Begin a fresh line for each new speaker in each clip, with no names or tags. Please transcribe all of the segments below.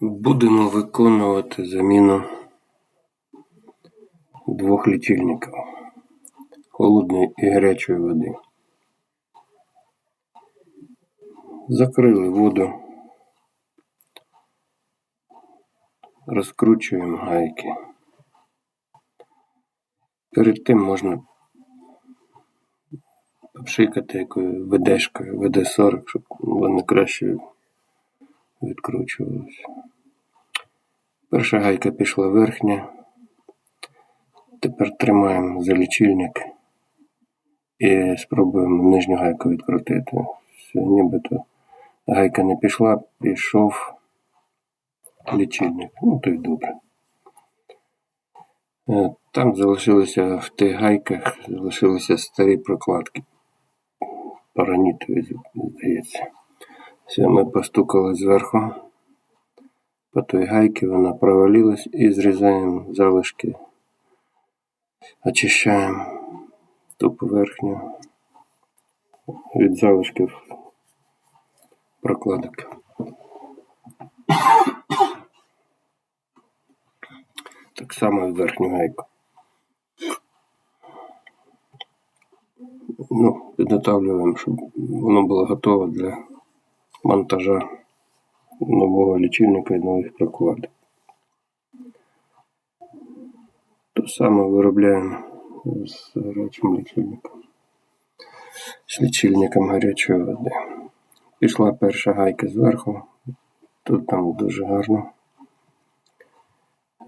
Будемо виконувати заміну двох лічильників холодної і гарячої води. Закрили воду, розкручуємо гайки. Перед тим можна попшикати якою ведешкою, ВД-40, щоб вони краще відкручувалися. Перша гайка пішла верхня. Тепер тримаємо за лічильник і спробуємо нижню гайку відкрутити. Все, нібито гайка не пішла, пішов лічильник. Ну то й добре. Е, Там залишилися в тих гайках, залишилися старі прокладки. Паранітові, здається. Все, ми постукали зверху. По той гайки вона провалилась і зрізаємо залишки. Очищаємо ту поверхню від залишків прокладок. Так само і верхню гайку. Ну, підготавлюємо, щоб воно було готове для монтажа нового лічильника і нових прокладок. То саме виробляємо з гарячим лічильником. З лічильником гарячої води. Пішла перша гайка зверху, тут там дуже гарно.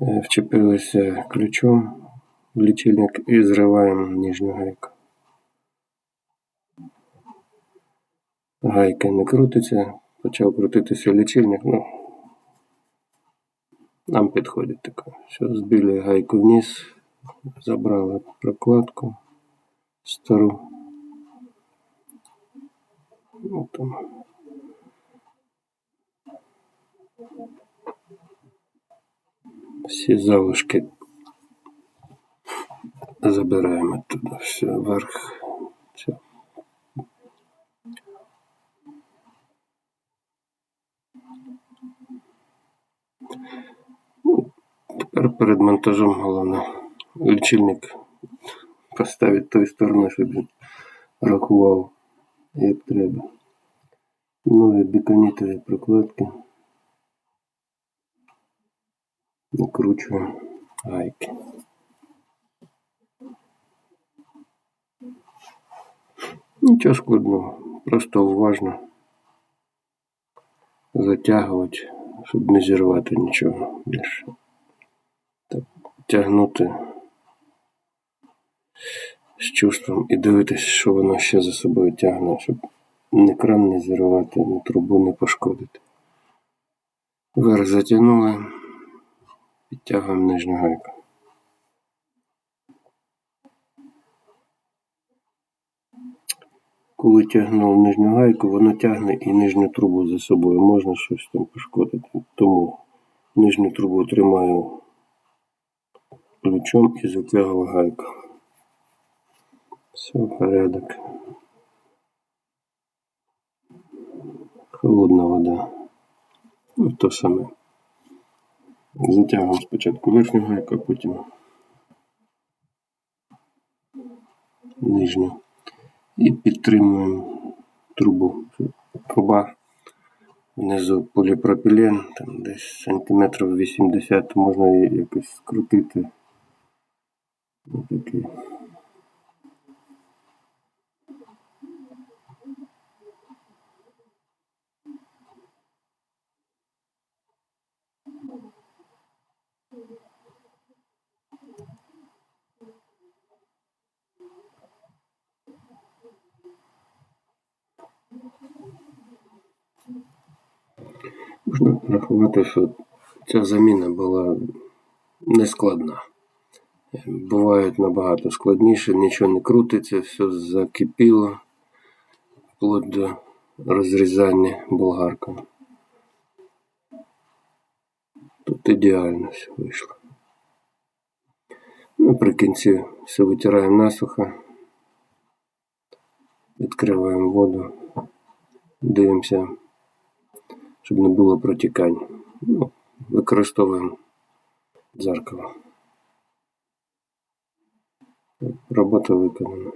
Е, Вчепилися ключом в лічильник і зриваємо нижню гайку. Гайка не крутиться, почав крутитися лічильник, ну нам підходить таке. Все, збили гайку вниз, забрали прокладку стару. Ну, там. Всі залишки забираємо туди все вверх. Все. Ну, Тепер перед монтажом головне лічильник поставити тою стороною, щоб він рахував як треба. Нові біконітові прокладки. Накручую гайки. Нічого складного, просто уважно затягувати, щоб не зірвати нічого більше. Тягнути з чувством і дивитися, що воно ще за собою тягне, щоб ні кран не зірвати, ні трубу не пошкодити. Вверх затягнули, підтягуємо нижню гайку. Коли тягнув нижню гайку, воно тягне і нижню трубу за собою. Можна щось там пошкодити. Тому нижню трубу тримаю ключом і затягую гайку. Все, порядок. Холодна вода. Ну, то саме. Затягуємо спочатку верхню гайку, а потім нижню. І підтримуємо трубу. Труба внизу поліпропілен, там десь сантиметрів 80 можна її якось скрутити. Ось. Можна рахувати, що ця заміна була нескладна. Бувають набагато складніше, нічого не крутиться, все закипіло вплоть до розрізання болгаркою. Тут ідеально все вийшло. Наприкінці все витираємо насухо, відкриваємо воду, дивимося, щоб не було протікань. Ну, використовуємо дзеркало. Робота виконана.